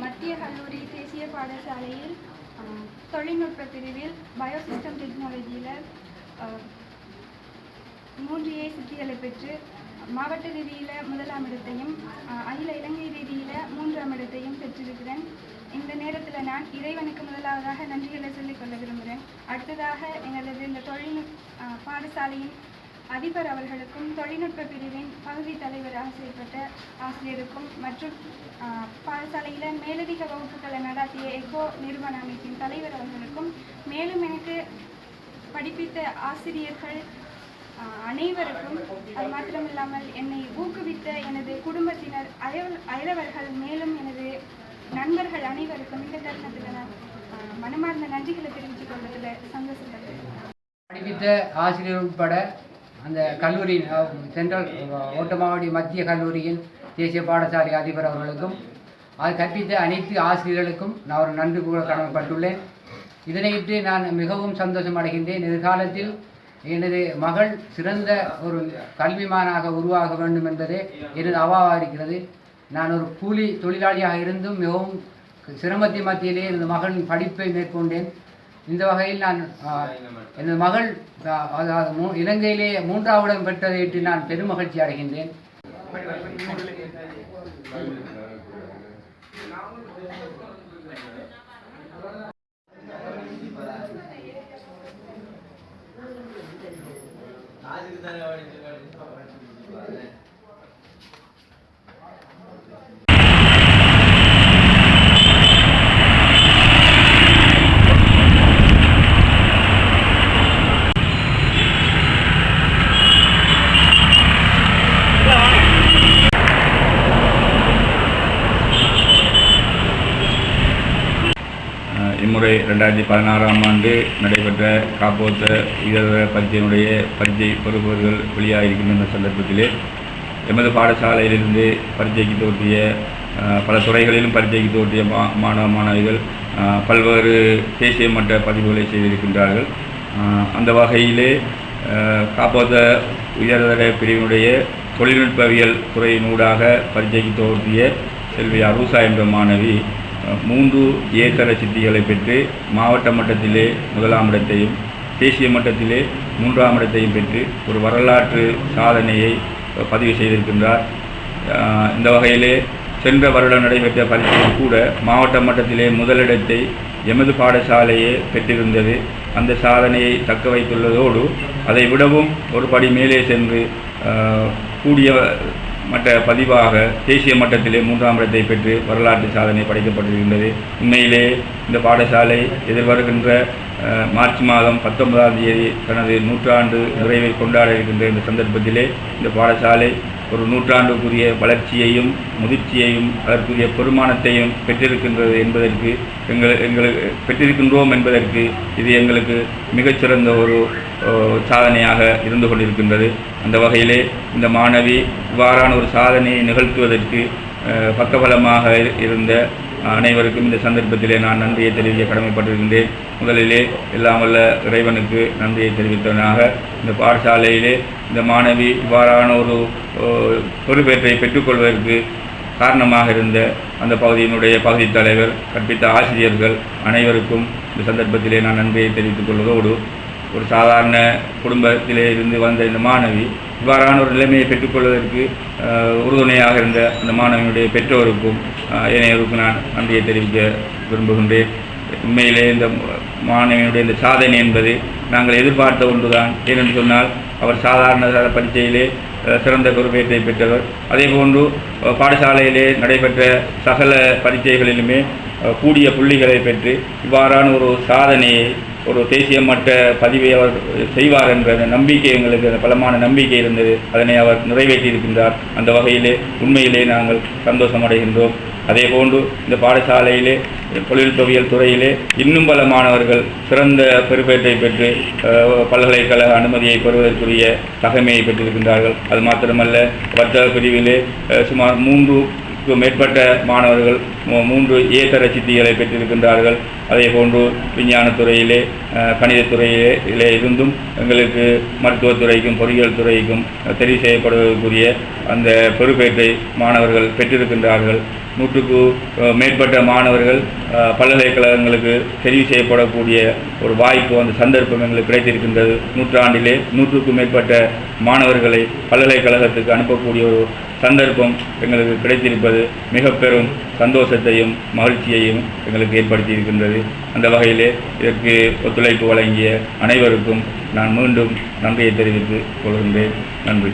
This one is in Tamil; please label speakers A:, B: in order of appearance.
A: மத்திய கல்லூரி தேசிய பாடசாலையில் தொழில்நுட்ப பிரிவில் பயோசிஸ்டம் டெக்னாலஜியில் மூன்று ஏ சித்திகளை பெற்று மாவட்ட ரீதியில் முதலாம் இடத்தையும் அஹ், அகில இலங்கை ரீதியில் மூன்றாம் இடத்தையும் பெற்றிருக்கிறேன். இந்த நேரத்தில் நான் இறைவனுக்கு முதலாவதாக நன்றிகளை சொல்லிக் கொள்ள விரும்புகிறேன். அடுத்ததாக எங்களது இந்த தொழில்நுட்ப பாடசாலையின் அதிபர் அவர்களுக்கும் தொழில்நுட்ப பிரிவின் பகுதி தலைவராக செயல்பட்ட ஆசிரியருக்கும் மற்றும் பாடசாலையில் மேலதிக வகுப்புகளை நடாத்திய எகோ நிறுவன அமைப்பின் தலைவர் அவர்களுக்கும் மேலும் எனக்கு படிப்பித்த ஆசிரியர்கள் ஆஹ், அனைவருக்கும் அது மாத்திரமில்லாமல் என்னை ஊக்குவித்த எனது குடும்பத்தினர் அயல் அயலவர்கள் மேலும் எனது நண்பர்கள் அனைவருக்கும் இந்த தருணத்தில் நான் மனமார்ந்த நன்றிகளை தெரிவித்துக் கொள்வதில் சந்தோஷப்படுறேன்
B: படிப்பித்த ஆசிரியர் உட்பட அந்த கல்லூரியின் சென்ட்ரல் ஓட்டமாவடி மத்திய கல்லூரியின் தேசிய பாடசாலை அதிபர் அவர்களுக்கும் அது கற்பித்த அனைத்து ஆசிரியர்களுக்கும் நான் ஒரு நன்றி கூற கடமைப்பட்டுள்ளேன். இதனையிட்டு நான் மிகவும் சந்தோஷம் அடைகின்றேன். எதிர்காலத்தில் எனது மகள் சிறந்த ஒரு கல்விமானாக உருவாக வேண்டும் என்பதே எனது அவாவாக இருக்கிறது. நான் ஒரு கூலி தொழிலாளியாக இருந்தும் மிகவும் சிரமத்தை மத்தியிலே எனது மகளின் படிப்பை மேற்கொண்டேன். இந்த வகையில் நான் எனது மகள் அதாவது மூ இலங்கையிலே மூன்றாவது இடம் பெற்றதையிட்டு நான் பெரும் மகிழ்ச்சி அடைகின்றேன்.
C: முறை ரெண்டாயிரத்தி பதினாறாம் ஆண்டு நடைபெற்ற காப்போத்த இதர பரீட்சையினுடைய பரீட்சை பொறுப்பவர்கள் வெளியாகிருக்கின்ற இந்த சந்தர்ப்பத்திலே எமது பாடசாலையிலிருந்து பரீட்சைக்கு தோற்றிய பல துறைகளிலும் பரீட்சைக்கு தோற்றிய மா மாணவ மாணவிகள் பல்வேறு தேசிய மட்ட பதிவுகளை செய்திருக்கின்றார்கள். அந்த வகையிலே காப்போத்த உயர்தர பிரிவினுடைய தொழில்நுட்பவியல் துறையினூடாக பரீட்சைக்கு தோற்றிய செல்வி அரூசா என்ற மாணவி மூன்று ஏக்கர சித்திகளை பெற்று மாவட்ட மட்டத்திலே முதலாம் இடத்தையும் தேசிய மட்டத்திலே மூன்றாம் இடத்தையும் பெற்று ஒரு வரலாற்று சாதனையை பதிவு செய்திருக்கின்றார். இந்த வகையிலே சென்ற வருடம் நடைபெற்ற பரீட்சையில் கூட மாவட்ட மட்டத்திலே முதலிடத்தை எமது பாடசாலையே பெற்றிருந்தது. அந்த சாதனையை தக்க வைத்துள்ளதோடு அதை விடவும் ஒரு படி மேலே சென்று கூடிய மட்ட பதிவாக தேசிய மட்டத்திலே மூன்றாம் இடத்தை பெற்று வரலாற்று சாதனை படைக்கப்பட்டிருக்கின்றது. உண்மையிலே இந்த பாடசாலை எதிர்வருகின்ற மார்ச் மாதம் பத்தொன்பதாம் தேதி தனது நூற்றாண்டு நிறைவை கொண்டாட இருக்கின்ற இந்த சந்தர்ப்பத்திலே இந்த பாடசாலை ஒரு நூற்றாண்டுக்குரிய வளர்ச்சியையும் முதிர்ச்சியையும் அதற்குரிய பெருமானத்தையும் பெற்றிருக்கின்றது என்பதற்கு எங்கள் எங்களுக்கு பெற்றிருக்கின்றோம் என்பதற்கு இது எங்களுக்கு மிகச்சிறந்த ஒரு சாதனையாக இருந்து கொண்டிருக்கின்றது. அந்த வகையிலே இந்த மாணவி இவ்வாறான ஒரு சாதனையை நிகழ்த்துவதற்கு பக்கபலமாக இருந்த அனைவருக்கும் இந்த சந்தர்ப்பத்திலே நான் நன்றியை தெரிவிக்க கடமைப்பட்டிருக்கின்றேன். முதலிலே எல்லாம் வல்ல இறைவனுக்கு நன்றியை தெரிவித்தவனாக இந்த பாடசாலையிலே இந்த மாணவி இவ்வாறான ஒரு பொறுப்பேற்றை பெற்றுக்கொள்வதற்கு காரணமாக இருந்த அந்த பகுதியினுடைய பகுதி தலைவர் கற்பித்த ஆசிரியர்கள் அனைவருக்கும் இந்த சந்தர்ப்பத்திலே நான் நன்றியை தெரிவித்துக் கொள்வதோடு ஒரு சாதாரண குடும்பத்திலே இருந்து வந்த இந்த மாணவி இவ்வாறான ஒரு நிலைமையை பெற்றுக்கொள்வதற்கு உறுதுணையாக இருந்த அந்த மாணவனுடைய பெற்றோருக்கும் அஹ், நான் நன்றியை தெரிவிக்க விரும்புகின்றேன். உண்மையிலே இந்த மாணவியினுடைய இந்த சாதனை என்பது நாங்கள் எதிர்பார்த்த ஒன்றுதான். ஏனென்று சொன்னால் அவர் சாதாரண தர பரீட்சையிலே சிறந்த பொறுப்பேற்றை பெற்றவர். அதேபோன்று போன்று பாடசாலையிலே நடைபெற்ற சகல பரீட்சைகளிலுமே கூடிய புள்ளிகளை பெற்று இவ்வாறான ஒரு சாதனையை ஒரு தேசிய மட்ட பதிவை அவர் செய்வார் என்ற நம்பிக்கை எங்களுக்கு அந்த பலமான நம்பிக்கை இருந்தது. அதனை அவர் நிறைவேற்றியிருக்கின்றார். அந்த வகையிலே உண்மையிலே நாங்கள் சந்தோஷமடைகின்றோம் அதே போன்று இந்த பாடசாலையிலே தொழில்நுட்பவியல் துறையிலே இன்னும் பல மாணவர்கள் சிறந்த பெறுபேற்றை பெற்று பல்கலைக்கழக அனுமதியை பெறுவதற்குரிய தகமையை பெற்றிருக்கின்றார்கள். அது மாத்திரமல்ல வர்த்தக பிரிவிலே சுமார் மூன்று மேற்பட்ட மாணவர்கள் மூன்று ஏதர சித்திகளை பெற்றிருக்கின்றார்கள். அதே போன்று விஞ்ஞானத்துறையிலே கணிதத்துறையிலே இருந்தும் எங்களுக்கு மருத்துவத்துறைக்கும் பொறியியல் துறைக்கும் தெரிவு செய்யப்படுவதற்குரிய அந்த பொறுப்பேற்றை மாணவர்கள் பெற்றிருக்கின்றார்கள். நூற்றுக்கு மேற்பட்ட மாணவர்கள் பல்கலைக்கழகங்களுக்கு தெரிவு செய்யப்படக்கூடிய ஒரு வாய்ப்பு அந்த சந்தர்ப்பம் எங்களுக்கு கிடைத்திருக்கின்றது. நூற்றாண்டிலே நூற்றுக்கும் மேற்பட்ட மாணவர்களை பல்கலைக்கழகத்துக்கு அனுப்பக்கூடிய ஒரு சந்தர்ப்பம் எங்களுக்கு கிடைத்திருப்பது மிக பெரும் சந்தோஷத்தையும் மகிழ்ச்சியையும் எங்களுக்கு ஏற்படுத்தியிருக்கின்றது. அந்த வகையிலே இதற்கு ஒத்துழைப்பு வழங்கிய அனைவருக்கும் நான் மீண்டும் நன்றியை தெரிவித்துக் கொள்கின்றேன். நன்றி.